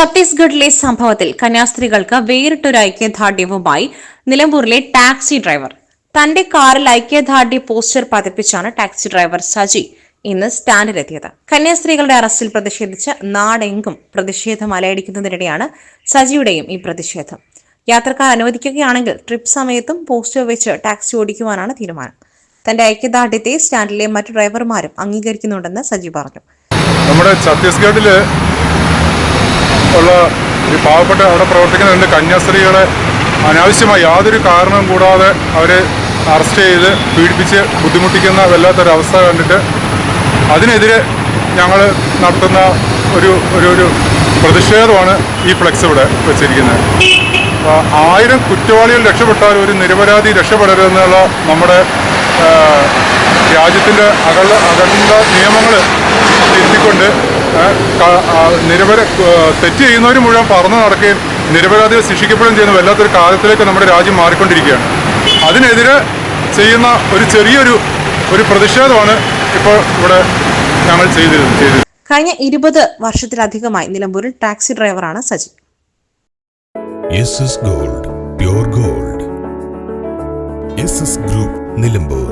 ഛത്തീസ്ഗഡിലെ സംഭവത്തിൽ കന്യാസ്ത്രീകൾക്ക് വേറിട്ടൊരു ഐക്യദാർഢ്യവുമായി നിലമ്പൂരിലെ ടാക്സി ഡ്രൈവർ. തന്റെ കാറിൽ ഐക്യദാർഢ്യ പോസ്റ്റർ പതിപ്പിച്ചാണ് ടാക്സി ഡ്രൈവർ സജി ഇന്ന് സ്റ്റാൻഡിലെത്തിയത്. കന്യാസ്ത്രീകളുടെ അറസ്റ്റിൽ പ്രതിഷേധിച്ച് നാടെങ്കും പ്രതിഷേധം അലയടിക്കുന്നതിനിടെയാണ് സജിയുടെയും ഈ പ്രതിഷേധം. യാത്രക്കാർ അനുവദിക്കുകയാണെങ്കിൽ ട്രിപ്പ് സമയത്തും പോസ്റ്റർ വെച്ച് ടാക്സി ഓടിക്കുവാനാണ് തീരുമാനം. തന്റെ ഐക്യദാർഢ്യത്തെ സ്റ്റാൻഡിലെ മറ്റു ഡ്രൈവർമാരും അംഗീകരിക്കുന്നുണ്ടെന്ന് സജി പറഞ്ഞു. നമ്മുടെ ഛത്തീസ്ഗഡിൽ ഉള്ള ഈ പാവപ്പെട്ട അവിടെ പ്രവർത്തിക്കുന്ന രണ്ട് കന്യാസ്ത്രീകളെ അനാവശ്യമായി യാതൊരു കാരണവും കൂടാതെ അവരെ അറസ്റ്റ് ചെയ്ത് പീഡിപ്പിച്ച് ബുദ്ധിമുട്ടിക്കുന്ന വല്ലാത്തൊരവസ്ഥ കണ്ടിട്ട് അതിനെതിരെ ഞങ്ങൾ നടത്തുന്ന ഒരു ഒരു ഒരു പ്രതിഷേധമാണ് ഈ ഫ്ലെക്സ് ഇവിടെ വെച്ചിരിക്കുന്നത്. ആയിരം കുറ്റവാളികൾ രക്ഷപ്പെട്ടാൽ ഒരു നിരപരാധി രക്ഷപ്പെടരുതെന്നുള്ള നമ്മുടെ രാജ്യത്തിന്റെ അകല അകണ്ട നിയമങ്ങൾ തിരുത്തിക്കൊണ്ട് നിരപര തെറ്റ് ചെയ്യുന്നവർ മുഴുവൻ പറന്നു നടക്കുകയും നിരപരാധികൾ ശിക്ഷിക്കപ്പെടുകയും ചെയ്യുന്ന വല്ലാത്തൊരു കാലത്തിലേക്ക് നമ്മുടെ രാജ്യം മാറിക്കൊണ്ടിരിക്കുകയാണ്. അതിനെതിരെ ചെയ്യുന്ന ഒരു ചെറിയൊരു ഒരു പ്രതിഷേധമാണ് ഇപ്പോൾ ഇവിടെ ഞങ്ങൾ ചെയ്തിരുന്നത്. ചെയ്തത് കഴിഞ്ഞ ഇരുപത് വർഷത്തിലധികമായി നിലമ്പൂരിൽ ടാക്സി ഡ്രൈവറാണ് Saji gold pure gold S S group Nilambur